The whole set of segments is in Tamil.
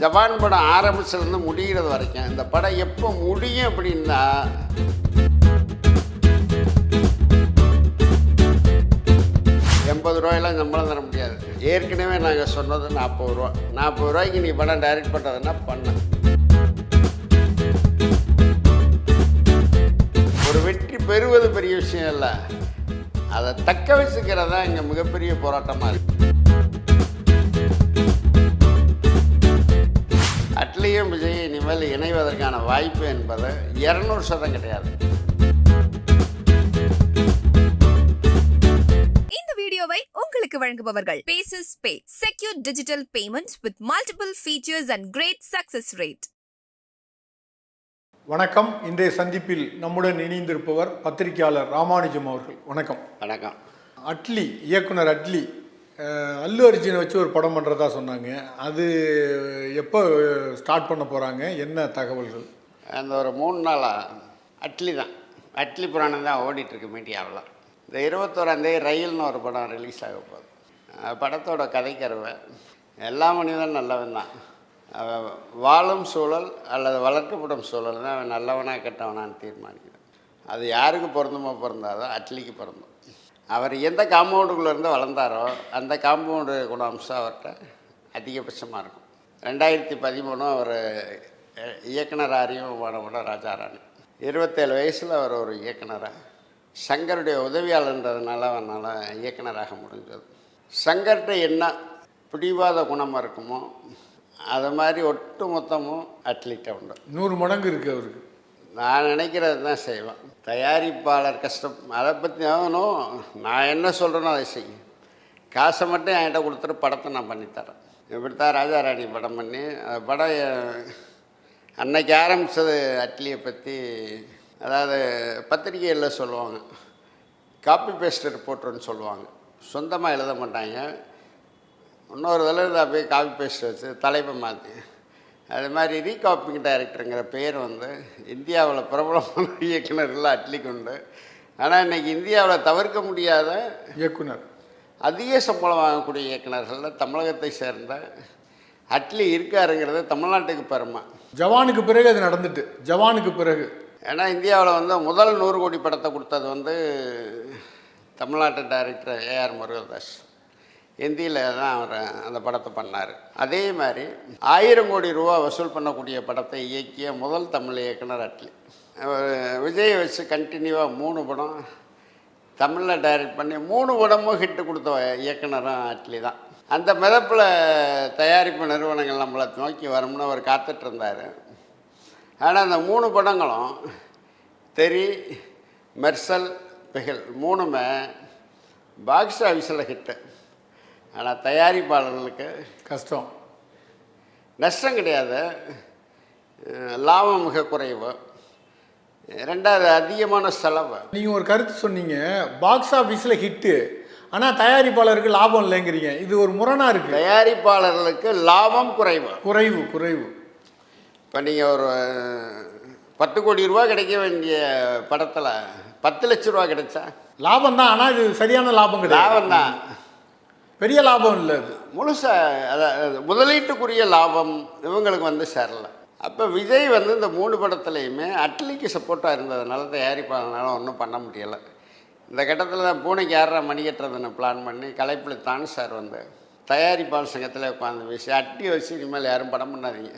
ஜவான் படம் ஆரம்பிச்சிருந்து முடிகிறது வரைக்கும் இந்த படம் எப்போ முடியும் அப்படின்னா எண்பது ரூபாயெல்லாம் சம்பளம் தர முடியாது. ஏற்கனவே நாங்கள் சொன்னது நாற்பது ரூபா. நாற்பது ரூபாய்க்கு நீ படம் டைரக்ட் பண்ணுறதுன்னா பண்ண. ஒரு வெற்றி பெறுவது பெரிய விஷயம் இல்லை. அதை தக்க வச்சுக்கிறதா தான் இங்கே மிகப்பெரிய போராட்டமாக இருக்குது இனிமேல் இணைவதற்கான வாய்ப்பு என்பது இரநூறு சதம் கிடையாது. இந்த வீடியோவை உங்களுக்கு வழங்குபவர்கள் paces pay secure digital payment with multiple features and great success rate வணக்கம். இன்றைய சந்திப்பில் நம்முடன் இணைந்திருப்பவர் பத்திரிகையாளர் ராமானுஜம் அவர்கள். வணக்கம். வணக்கம். அட்லி இயக்குனர் அட்லி அல்லு அர்ஜுனை வச்சு ஒரு படம் பண்ணுறதா சொன்னாங்க. அது எப்போ ஸ்டார்ட் பண்ண போகிறாங்க என்ன தகவல்கள்? அந்த ஒரு மூணு நாளாக அட்லி தான். அட்லி புராணம் தான் ஓடிட்டுருக்கு மீடியாவில். இந்த இருபத்தோராந்தேதி ரயில்னு ஒரு படம் ரிலீஸ் ஆக போகுது. படத்தோட கதைக்கருவை. எல்லா மனிதன் நல்லவன் தான். வாழும் சூழல் அல்லது வளர்க்கப்படும் சூழல் தான் அவன் நல்லவனா கெட்டவனான்னு தீர்மானிக்கிறான் அது யாருக்கு பிறந்தமோ பிறந்தாதோ அட்லிக்கு பிறந்தோம் அவர் எந்த காம்பவுண்டுக்குள்ளேருந்து வளர்ந்தாரோ அந்த காம்பவுண்டு குணாம்சம் அவர்கிட்ட அதிகபட்சமாக இருக்கும். ரெண்டாயிரத்தி பதிமூணு அவர் இயக்குனர் அறிமுகமான கூட ராஜாராணி. இருபத்தேழு வயசில் அவர் ஒரு இயக்குனராக சங்கருடைய உதவியாளன்றதுனால அவனால் இயக்குனராக முடிஞ்சது. சங்கர்கிட்ட என்ன பிடிவாத குணமாக இருக்குமோ அது மாதிரி ஒட்டு மொத்தமும் அட்லீட்டாக உண்டு. நூறு மடங்கு இருக்குது அவருக்கு. நான் நினைக்கிறது தான் செய்வேன். தயாரிப்பாளர் கஷ்டம். அதை பற்றி ஆகணும் நான் என்ன சொல்கிறேனோ அதை செய்யும் காசை மட்டும் என்கிட்ட கொடுத்துட்டு படத்தை நான் பண்ணித்தரேன். இப்படி தான் ராஜாராணி படம் பண்ணி அந்த படம் அன்னைக்கு ஆரம்பித்தது அட்லியை பற்றி அதாவது பத்திரிகையில் சொல்லுவாங்க. காப்பி பேஸ்ட் ரிப்போர்ட்டர்னு சொல்லுவாங்க. சொந்தமாக எழுத மாட்டாங்க. இன்னொரு தடவை அப்படியே போய் காப்பி பேஸ்ட் வச்சு தலைப்பை மாற்றி அது மாதிரி ரீகாப்பிங் டைரக்டருங்கிற பேர் வந்து இந்தியாவில் பிரபலமான இயக்குனர்கள் அட்லிக்கு உண்டு. ஆனால் இன்றைக்கி இந்தியாவில் தவிர்க்க முடியாத இயக்குனர். அதிக சம்பளம் வாங்கக்கூடிய இயக்குனர்களில் தமிழகத்தை சேர்ந்த அட்லி இருக்காருங்கிறது தமிழ்நாட்டுக்கு பெருமை. ஜவானுக்கு பிறகு அது நடந்துட்டு ஜவானுக்கு பிறகு. ஏன்னா இந்தியாவில் வந்து முதல் நூறு கோடி படத்தை கொடுத்தது வந்து தமிழ்நாட்டு டைரக்டர் ஏஆர் முருகதாஸ். ஹிந்தியில் தான் அவர் அந்த படத்தை பண்ணார். அதே மாதிரி ஆயிரம் கோடி ரூபா வசூல் பண்ணக்கூடிய படத்தை இயக்கிய முதல் தமிழ் இயக்குனர் அட்லி. அவர் விஜய் வச்சு கண்டினியூவாக மூணு படம் தமிழில் டைரக்ட் பண்ணி மூணு படமும் ஹிட்டு கொடுத்த இயக்குனரும் அட்லி தான். அந்த மிதப்பில் தயாரிப்பு நிறுவனங்கள் நம்மளை நோக்கி வரும்னு அவர் காத்துட்டு இருந்தார். ஆனால் அந்த மூணு படங்களும் தெரி மெர்சல் பிகல் மூணுமே பாக்ஸ் ஆஃபீஸில் ஹிட்டு ஆனால் தயாரிப்பாளர்களுக்கு கஷ்டம். நஷ்டம் கிடையாது. லாபம் மிக குறைவு. ரெண்டாவது அதிகமான செலவு. நீங்கள் ஒரு கருத்து சொன்னீங்க. பாக்ஸ் ஆஃபீஸில் ஹிட்டு ஆனால் தயாரிப்பாளருக்கு லாபம் இல்லைங்கிறீங்க. இது ஒரு முரணாக இருக்குது தயாரிப்பாளர்களுக்கு லாபம் குறைவு. குறைவு குறைவு. இப்போ நீங்கள் ஒரு பத்து கோடி ரூபா கிடைக்க வேண்டிய படத்தில் பத்து லட்ச ரூபா கிடைச்சா? லாபம் தான். ஆனால் இது சரியான லாபம் கிடையாது. லாபம் தான். பெரிய லாபம் இல்லை அது. முழுசாக அதாவது முதலீட்டுக்குரிய லாபம் இவங்களுக்கு வந்து சேரலை. அப்போ விஜய் வந்து இந்த மூணு படத்துலையுமே அட்லிக்கு சப்போர்ட்டாக இருந்ததுனால தயாரிப்பாளனால ஒன்றும் பண்ண முடியலை. இந்த கட்டத்தில் தான் பூனைக்கு யாரா மணி கட்டுறதுன்னு பிளான் பண்ணி கலைப்புல தான் சார் வந்து தயாரிப்பாளர் சங்கத்தில் உட்காந்து பேசி அட்டி வச்சு இனிமேல் யாரும் படம் பண்ணாதீங்க.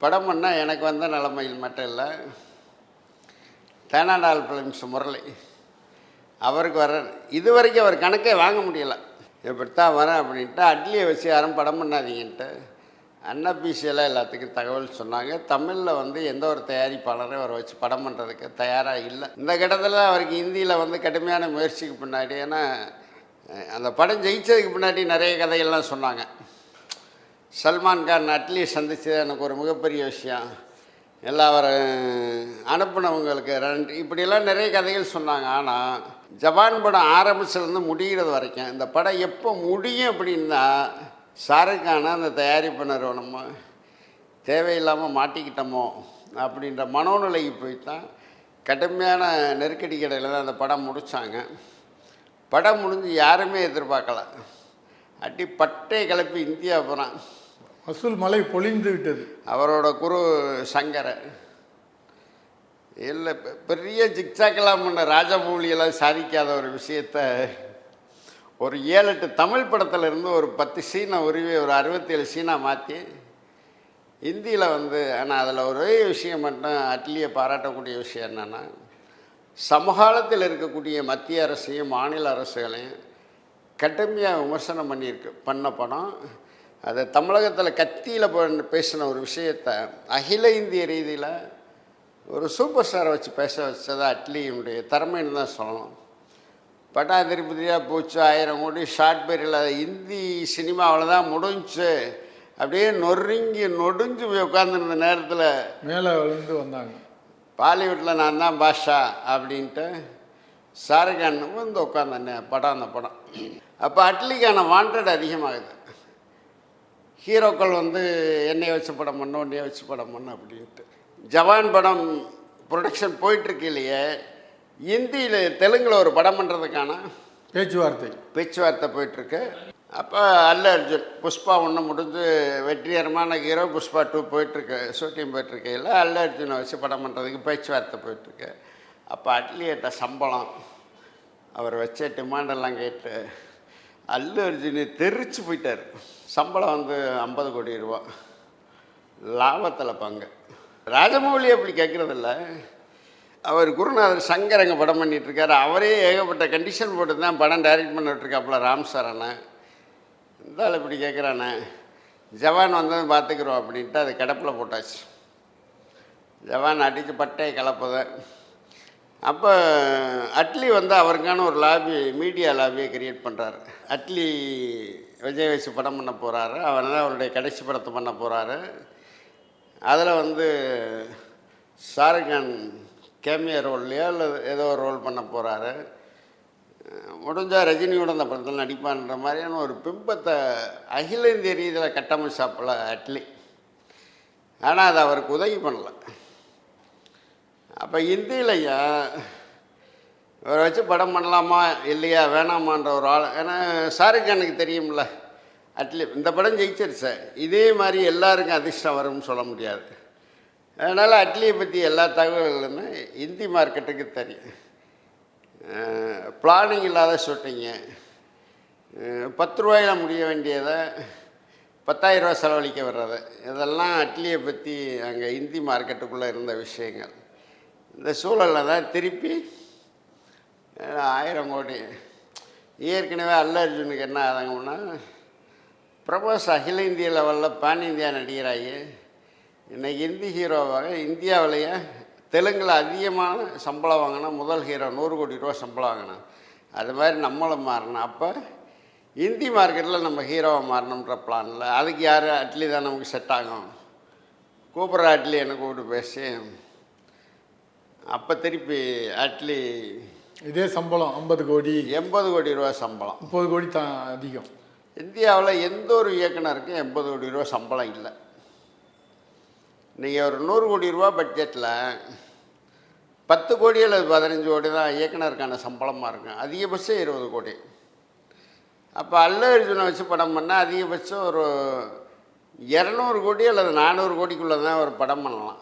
படம் பண்ணால் எனக்கு வந்த நிலைமையில் மட்டும் இல்லை. தேனாண்டாள் ஃபிலிம்ஸ் முரளி. அவருக்கு வர இது வரைக்கும் அவர் கணக்கே வாங்க முடியலை. இப்படித்தான் வரேன் அப்படின்ட்டு அட்லியை வச்சு யாரும் படம் பண்ணாதீங்கன்ட்டு. அன்னபிசியெல்லாம் எல்லாத்துக்கும் தகவல் சொன்னாங்க. தமிழில் வந்து எந்த ஒரு தயாரிப்பாளரும் அவரை வச்சு படம் பண்ணுறதுக்கு தயாராக இல்லை. இந்த கட்டத்தில் அவருக்கு ஹிந்தியில் வந்து கடுமையான முயற்சிக்கு பின்னாடி ஏன்னா அந்த படம் ஜெயிச்சதுக்கு பின்னாடி நிறைய கதைகள்லாம் சொன்னாங்க. சல்மான் கான் அட்லி சந்தித்தது எனக்கு ஒரு மிகப்பெரிய விஷயம். எல்லாம் அவரை அனுப்புனவங்களுக்கு ரெண்டு இப்படியெல்லாம் நிறைய கதைகள் சொன்னாங்க. ஆனால் ஜபான் படம் ஆரம்பிச்சிலேருந்து முடிகிறது வரைக்கும் இந்த படம் எப்போ முடியும் அப்படின்னா ஷாருக்கான அந்த தயாரிப்பு நிறுவனமோ தேவையில்லாமல் மாட்டிக்கிட்டோமோ அப்படின்ற மனோநிலைக்கு போய் தான் கடுமையான நெருக்கடி கடையில் தான் அந்த படம் முடித்தாங்க படம் முடிஞ்சு யாருமே எதிர்பார்க்கல. அடி பட்டை கிளப்பி இந்தியா போகிறான் வசூல் மலை பொழிந்து விட்டது. அவரோட குரு சங்கர இல்லை பெரிய ஜிக்ஸாக்கெல்லாம் பண்ண ராஜமௌலியெல்லாம் சாதிக்காத ஒரு விஷயத்த ஒரு ஏழு எட்டு தமிழ் படத்தில் இருந்து ஒரு பத்து சீனை உருவி ஒரு அறுபத்தேழு சீனா மாற்றி ஹிந்தியில் வந்து ஆனால் அதில் ஒரே விஷயம் மட்டும் அட்லியை பாராட்டக்கூடிய விஷயம் என்னென்னா சமகாலத்தில் இருக்கக்கூடிய மத்திய அரசையும் மாநில அரசுகளையும் கடுமையாக விமர்சனம் பண்ணியிருக்கு பண்ண படம். அது தமிழகத்தில் கத்தியில் பேசின ஒரு விஷயத்தை அகில இந்திய ரீதியில் ஒரு சூப்பர் ஸ்டாரை வச்சு பேச வச்சது அட்லியினுடைய திறமைன்னு தான் சொல்லணும். பட்டா திருப்பதியாக போச்சு ஆயிரம் கோடி ஷார்ட் பீரியடில் இந்தி சினிமாவில் தான் முடிஞ்சு அப்படியே நொறுங்கி நொடிஞ்சு போய் உட்காந்துருந்த நேரத்தில் மேலே விழுந்து வந்தாங்க. பாலிவுட்டில் நான் தான் பாஷா அப்படின்ட்டு ஷாருக்கான் வந்து உட்காந்தேன் படம் அந்த படம். அப்போ அட்லிக்கான வாண்டட் அதிகமாகுது. ஹீரோக்கள் வந்து என்னைய வச்சு படம் பண்ண உன்னைய வச்சு படம் பண்ண அப்படின்ட்டு. ஜவான் படம் ப்ரொடக்ஷன் போயிட்டுருக்கு இல்லையே ஹிந்தியில் தெலுங்கில் ஒரு படம் பண்ணுறதுக்கான பேச்சுவார்த்தை. பேச்சுவார்த்தை போயிட்டுருக்கு. அப்போ அல்ல அர்ஜுன் புஷ்பா ஒன்று முடிஞ்சு வெற்றிகரமான ஹீரோ புஷ்பா டூ போயிட்டுருக்கு ஷூட்டிங் போயிட்டுருக்கையில் அல்ல அர்ஜுனை வச்சு படம் பண்ணுறதுக்கு பேச்சுவார்த்தை போயிட்டுருக்கு. அப்போ அட்லியிட்ட சம்பளம் அவர் வச்ச டிமாண்டெல்லாம் கேட்டு அல்லு அர்ஜுன் தெரிச்சு போயிட்டார். சம்பளம் வந்து ஐம்பது கோடி ரூபா. லாபத்தில் பங்கு. ராஜமௌலி அப்படி கேட்குறதில்ல. அவர் குருநாதர் சங்கர் அங்கே படம் பண்ணிகிட்ருக்காரு அவரே ஏகப்பட்ட கண்டிஷன் போட்டு தான் படம் டைரக்ட் பண்ணிட்டுருக்காப்புல ராம் சரணை இந்த இப்படி கேட்குறானே. ஜவான் வந்ததும் பார்த்துக்குறோம் அப்படின்ட்டு அது கிடப்பில் போட்டாச்சு. ஜவான் அடித்து பட்டையை கலப்பதை. அப்போ அட்லி வந்து அவருக்கான ஒரு லாபி மீடியா லாபியை கிரியேட் பண்ணுறாரு அட்லி விஜய் வயசு படம் பண்ண போகிறாரு அவர் தான் அவருடைய கடைசி படத்தை பண்ண போகிறாரு அதில் வந்து ஷாருக்கான் கேமியா ரோல்லையோ இல்லை ஏதோ ஒரு ரோல் பண்ண போகிறாரு. முடிஞ்சால் ரஜினியோட அந்த படத்தில் நடிப்பான்ற மாதிரியான ஒரு பிம்பத்தை அகில இந்திய ரீதியில் கட்டமைச்சாப்பில் அட்லி. ஆனால் அது அவருக்கு உதவி பண்ணல. அப்போ இந்தியிலையா? இவரை வச்சு படம் பண்ணலாமா இல்லையா? வேணாமான்ற ஒரு ஆள். ஏன்னா ஷாருக்கானுக்கு தெரியும்ல. அட்லி இந்த படம் ஜெயிச்சிருச்சு இதே மாதிரி எல்லாருக்கும் அதிர்ஷ்டம் வரும்னு சொல்ல முடியாது. அதனால் அட்லியை பற்றி எல்லா தகவல்களுமே இந்தி மார்க்கெட்டுக்கு தெரியும். பிளானிங் இல்லாத ஷூட்டிங்கு பத்து ரூபாயில் முடிய வேண்டியதை பத்தாயிரம் ரூபா செலவழிக்க வர்றது இதெல்லாம் அட்லியை பற்றி அங்கே இந்தி மார்க்கெட்டுக்குள்ளே இருந்த விஷயங்கள். இந்த சூழலில் தான் திருப்பி ஆயிரம் கோடி. ஏற்கனவே அல்ல அர்ஜுனுக்கு என்ன ஆதாங்கம்னா பிரபாஸ் அகில இந்திய லெவலில் பேன் இந்தியா நடிகராகி இன்னைக்கு இந்தி ஹீரோவாக இந்தியாவிலேயே தெலுங்கில் அதிகமான சம்பளம் வாங்கினா முதல் ஹீரோ நூறு கோடி ரூபா சம்பளம் வாங்கினா. அது மாதிரி நம்மளும் மாறணும் அப்போ இந்தி மார்க்கெட்டில் நம்ம ஹீரோவை மாறணுன்ற பிளானில் அதுக்கு யார் அட்லி தான் நமக்கு செட் ஆகும்? கூப்பிட்ற அட்லி என்னை கூப்பிட்டு பேசி. அப்போ திருப்பி அட்லி இதே சம்பளம் ஐம்பது கோடி. எண்பது கோடி ரூபா சம்பளம். முப்பது கோடி தான் அதிகம். இந்தியாவில் எந்த ஒரு இயக்குனருக்கும் எண்பது கோடி ரூபா சம்பளம் இல்லை. நீங்கள் ஒரு நூறு கோடி ரூபா பட்ஜெட்டில் பத்து கோடி அல்லது பதினஞ்சு கோடி தான் இயக்குனருக்கான சம்பளமாக இருக்கும். அதிகபட்சம் இருபது கோடி. அப்போ அல்ல அர்ஜுனை வச்சு படம் பண்ணால் அதிகபட்சம் ஒரு இரநூறு கோடி அல்லது நானூறு கோடிக்குள்ளே தான் ஒரு படம் பண்ணலாம்.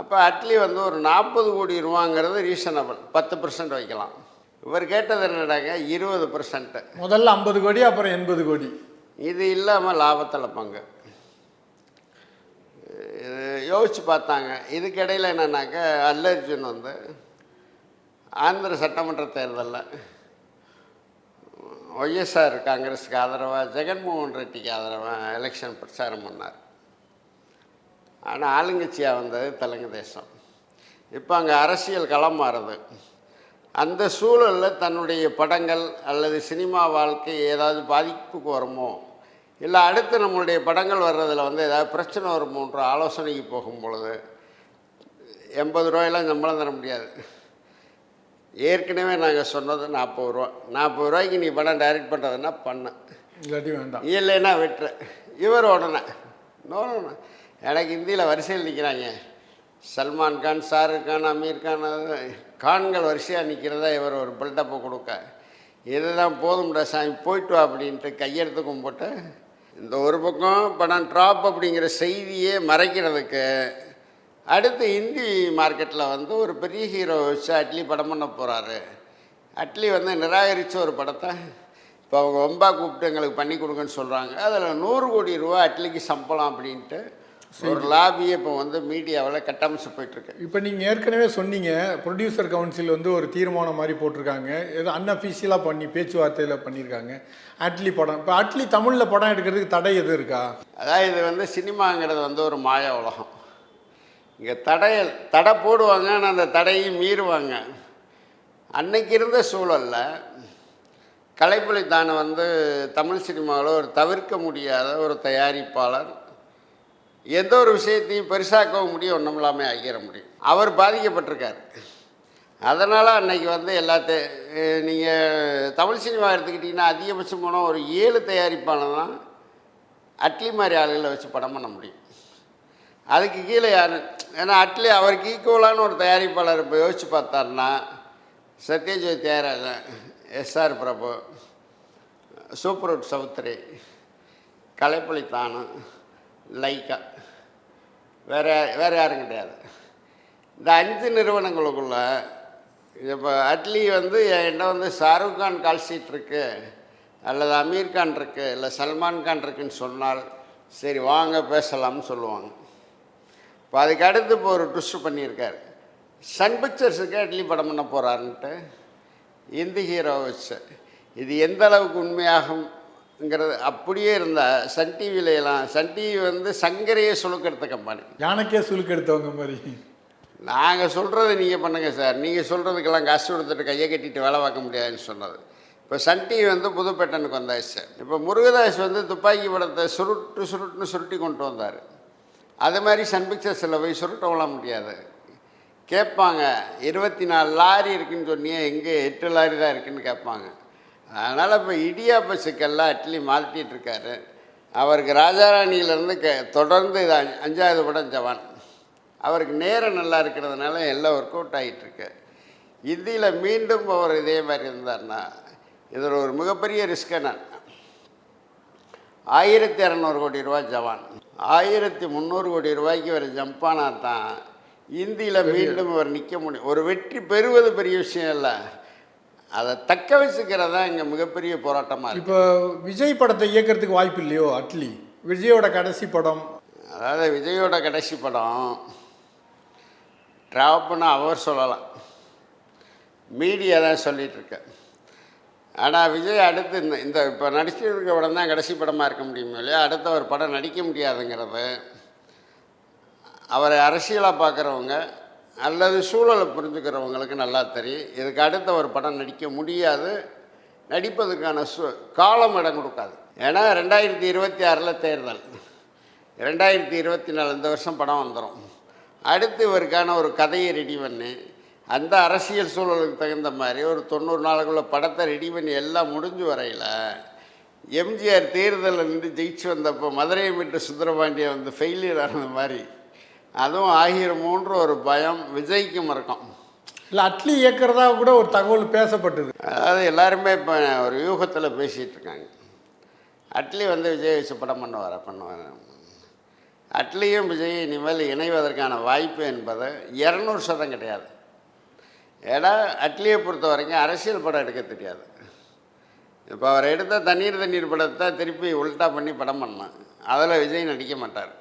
அப்போ அட்லி வந்து ஒரு நாற்பது கோடி ரூபாங்கிறது ரீசனபிள் பத்து பர்சன்ட் வைக்கலாம். இவர் கேட்டது என்னடாங்க? இருபது பர்சன்ட்டு முதல்ல ஐம்பது கோடி அப்புறம் எண்பது கோடி. இது இல்லாமல் லாபத்தில் பங்கு இது யோசித்து பார்த்தாங்க. இதுக்கிடையில் என்னன்னாக்க அல்ல அர்ஜுன் வந்து ஆந்திர சட்டமன்ற தேர்தலில் ஒய்எஸ்ஆர் காங்கிரஸுக்கு ஆதரவாக ஜெகன்மோகன் ரெட்டிக்கு ஆதரவாக எலெக்ஷன் பிரச்சாரம் பண்ணார். ஆனால் ஆளுங்கட்சியாக வந்தது தெலுங்கு தேசம். இப்போ அங்கே அரசியல் களம் மாறுது. அந்த சூழலில் தன்னுடைய படங்கள் அல்லது சினிமா வாழ்க்கை ஏதாவது பாதிப்புக்கு வருமோ? இல்லை அடுத்து நம்மளுடைய படங்கள் வர்றதில் வந்து ஏதாவது பிரச்சனை வருமோன்ற ஆலோசனைக்கு போகும் பொழுது எண்பது ரூபாயெல்லாம் சம்பளம் தர முடியாது. ஏற்கனவே நாங்கள் சொன்னது நாற்பது ரூபா. நாற்பது ரூபாய்க்கு நீ படம் டைரக்ட் பண்ணுறதுன்னா பண்ண. இல்லாட்டி வேண்டாம். இல்லைன்னா வெட்டுற இவர் உடனே நோ. எனக்கு இந்தியில் வரிசையில் நிற்கிறாங்க சல்மான் கான் ஷாருக் கான் அமீர் கான் கான்கள் வரிசையாக நிற்கிறதா இவர் ஒரு பில்டப்பை கொடுக்க இதுதான் போதும்டா சாமி போயிட்டு வா அப்படின்ட்டு கையெடுத்து கும்பிட்டு இந்த ஒரு பக்கம் படம் ட்ராப் அப்படிங்கிற செய்தியே மறைக்கிறதுக்கு அடுத்து இந்தி மார்க்கெட்டில் வந்து ஒரு பெரிய ஹீரோ வச்சு அட்லி படம் பண்ண போகிறாரு அட்லி வந்து நிராகரித்த ஒரு படத்தை இப்போ அவங்க ரொம்ப கூப்பிட்டு எங்களுக்கு பண்ணி கொடுங்கன்னு சொல்கிறாங்க அதில் நூறு கோடி ரூபா அட்லிக்கு சம்பளம் அப்படின்ட்டு ஒரு லாபியே இப்போ வந்து மீடியாவில் கட்டமைச்சு போயிட்டுருக்கு. இப்போ நீங்கள் ஏற்கனவே சொன்னீங்க ப்ரொடியூசர் கவுன்சில் வந்து ஒரு தீர்மானம் மாதிரி போட்டிருக்காங்க. ஏதோ அன்அஃபிஷியலாக பண்ணி பேச்சுவார்த்தையில் பண்ணியிருக்காங்க. அட்லி படம் இப்போ அட்லி தமிழில் படம் எடுக்கிறதுக்கு தடை எதுவும் இருக்கா? அதாவது இது வந்து சினிமாங்கிறது வந்து ஒரு மாய உலகம். இங்கே தடைய தடை போடுவாங்க ஆனால் அந்த தடையும் மீறுவாங்க. அன்னைக்கு இருந்த சூழலில் கலைப்புலித்தானை வந்து தமிழ் சினிமாவில் ஒரு தவிர்க்க முடியாத ஒரு தயாரிப்பாளர் எந்த ஒரு விஷயத்தையும் பெருசாக்கவும் முடியும் ஒன்றும் இல்லாமல் ஆகிற முடியும். அவர் பாதிக்கப்பட்டிருக்கார். அதனால் அன்னைக்கு வந்து எல்லாத்தையும் நீங்கள் தமிழ் சினிமா எடுத்துக்கிட்டிங்கன்னா அதிகபட்சம் போனால் ஒரு ஏழு தயாரிப்பாளர் தான் அட்லி மாதிரி ஆளுகளை வச்சு படம் பண்ண முடியும். அதுக்கு கீழே யார் ஏன்னா அட்லி அவருக்கு ஈக்குவலான ஒரு தயாரிப்பாளர் இப்போ யோசிச்சு பார்த்தாருன்னா சத்யஜோதி தியாகராஜன் எஸ்ஆர் பிரபு சூப்பர்வுட் சவுத்ரி கலைப்புலித்தானம் லைக்கா வேறு வேறு யாரும் கிடையாது. இந்த அஞ்சு நிறுவனங்களுக்குள்ள இப்போ அட்லி வந்து என்கிட்ட வந்து ஷாருக் கான் கால் ஷீட் இருக்கு அல்லது அமீர் கான் இல்லை சல்மான் கான் இருக்குன்னு சொன்னால் சரி வாங்க பேசலாம்னு சொல்லுவாங்க. இப்போ அதுக்கு அடுத்து இப்போ ஒரு ட்விஸ்ட் பண்ணியிருக்காரு. சன் பிக்சர்ஸுக்கு அட்லி படம் பண்ண போகிறாருன்ட்டு இந்தி ஹீரோ வச்சு. இது எந்த அளவுக்கு உண்மையாகுங்கிறது அப்படியே இருந்தால் சன் டிவியில எல்லாம் சன் டிவி வந்து சங்கரையே சுழுக்கெடுத்த கம்பெனி யானைக்கே சுலுக்கு எடுத்தவங்க மாதிரி. நாங்கள் சொல்கிறத நீங்கள் பண்ணுங்கள் சார். நீங்கள் சொல்கிறதுக்கெல்லாம் காசு கொடுத்துட்டு கையை கட்டிட்டு வேலை பார்க்க முடியாதுன்னு சொன்னது. இப்போ சன் டிவி வந்து புதுப்பேட்டனுக்கு வந்தாச்சு இப்போ முருகதாஸ் வந்து துப்பாக்கி படத்தை சுருட்டு சுருட்டுன்னு சுருட்டி கொண்டு வந்தார். அது மாதிரி சன் பிக்சர்ஸில் போய் சுருட்டவலாம் முடியாது. கேட்பாங்க இருபத்தி நாலு லாரி இருக்குன்னு சொன்னியே எங்கே எட்டு லாரி தான் இருக்குன்னு கேட்பாங்க. அதனால் இப்போ இடியாப்ப சிக்கல்லாம் அட்லி மாட்டிகிட்டு இருக்காரு அவருக்கு ராஜாராணியிலேருந்து க தொடர்ந்து இது அஞ்ச- அஞ்சாவது படம் ஜவான். அவருக்கு நேரம் நல்லா இருக்கிறதுனால எல்லாம் ஒர்க் அவுட் ஆகிட்டுருக்கு இந்தியில் மீண்டும் அவர் இதே மாதிரி இருந்தார்னா இதில் ஒரு மிகப்பெரிய ரிஸ்க்கை நான் ஆயிரத்தி இரநூறு கோடி ரூபாய் ஜவான். ஆயிரத்தி முந்நூறு கோடி ரூபாய்க்கு இவர் ஜம்ப் ஆனால் தான் இந்தியில் மீண்டும் இவர் நிற்க முடியும். ஒரு வெற்றி பெறுவது பெரிய விஷயம் இல்லை. அதை தக்க வச்சுக்கிறது தான் இங்கே மிகப்பெரிய போராட்டமாக இப்போ விஜய் படத்தை இயக்கிறதுக்கு வாய்ப்பு இல்லையோ அட்லி? விஜயோட கடைசி படம். அதாவது விஜயோட கடைசி படம் ட்ராப்னு அவர் சொல்லலாம். மீடியா தான் சொல்லிட்டு இருக்கு. ஆனால் விஜய் அடுத்து இந்த இந்த இப்போ நடிச்சிட்டு இருக்க படம் தான் கடைசி படமாக இருக்க முடியுமோ இல்லையா அடுத்த ஒரு படம் நடிக்க முடியாதுங்கிறது அவரை அரசியலாக பார்க்குறவங்க அல்லது சூழலை புரிஞ்சுக்கிறவங்களுக்கு நல்லா தெரியும். இதுக்கு அடுத்த ஒரு படம் நடிக்க முடியாது. நடிப்பதுக்கான சு காலம் இடம் கொடுக்காது. ஏன்னா ரெண்டாயிரத்தி இருபத்தி ஆறில் தேர்தல். ரெண்டாயிரத்தி இருபத்தி நாலு இந்த வருஷம் படம் வந்துடும் அடுத்து இவருக்கான ஒரு கதையை ரெடி பண்ணி அந்த அரசியல் சூழலுக்கு தகுந்த மாதிரி ஒரு தொண்ணூறு நாளுக்குள்ள படத்தை ரெடி பண்ணி எல்லாம் முடிஞ்சு வரையில் எம்ஜிஆர் தேர்தலில் நின்று ஜெயிச்சு வந்தப்போ மதுரையை விட்டு சுந்தரபாண்டிய வந்து ஃபெயிலியர் ஆனது மாதிரி அதுவும் ஆகிருமோன்ற ஒரு பயம் விஜய்க்கும் இருக்கும். இல்லை அட்லி இயக்கிறதா கூட ஒரு தகவல் பேசப்பட்டது. அதாவது எல்லாருமே இப்போ ஒரு யூகத்தில் பேசிகிட்டு இருக்காங்க அட்லி வந்து விஜய் வச்சு படம் பண்ணுவார பண்ணுவார்? அட்லியும் விஜய் இனிமேல் இணைவதற்கான வாய்ப்பு என்பது இரநூறு சதம் கிடையாது. ஏன்னா அட்லியை பொறுத்த வரைக்கும் அரசியல் படம் எடுக்க தெரியாது. இப்போ அவர் எடுத்த தண்ணீர் தண்ணீர் படத்தை திருப்பி உல்ட்டா பண்ணி படம் பண்ணான் அதில் விஜய் நடிக்க மாட்டார்.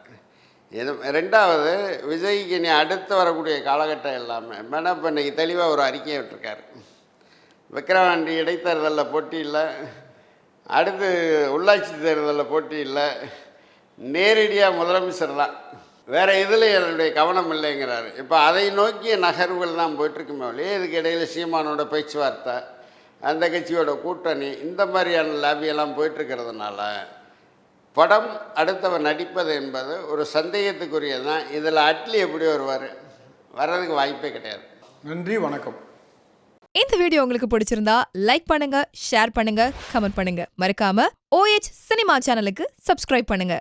இது ரெண்டாவது விஜய்க்கு இனி அடுத்து வரக்கூடிய காலகட்டம் எல்லாமே. மேடம் இப்போ இன்றைக்கி தெளிவாக ஒரு அறிக்கையை விட்டுருக்காரு. விக்கிரவாண்டி இடைத்தேர்தலில் போட்டி இல்லை. அடுத்து உள்ளாட்சி தேர்தலில் போட்டி இல்லை. நேரடியாக முதலமைச்சர் தான். வேறு இதில் என்னுடைய கவனம் இல்லைங்கிறாரு. இப்போ அதை நோக்கிய நகர்வுகள் தான் போயிட்டுருக்குமே ஒழிய இதுக்கு இடையில் சீமானோட பேச்சுவார்த்தை அந்த கட்சியோட கூட்டணி இந்த மாதிரியான லாபியெல்லாம் போயிட்டுருக்கிறதுனால படம் அடுத்தவர் நடிப்பது என்பது ஒரு சந்தேகத்துக்குரியது தான் இதில் அட்லி எப்படி வருவார்? வர்றதுக்கு வாய்ப்பே கிடையாது. நன்றி வணக்கம். இந்த வீடியோ உங்களுக்கு பிடிச்சிருந்தா லைக் பண்ணுங்க ஷேர் பண்ணுங்க கமெண்ட் பண்ணுங்க. மறக்காம ஓஎச் சினிமா சேனலுக்கு சப்ஸ்கிரைப் பண்ணுங்க.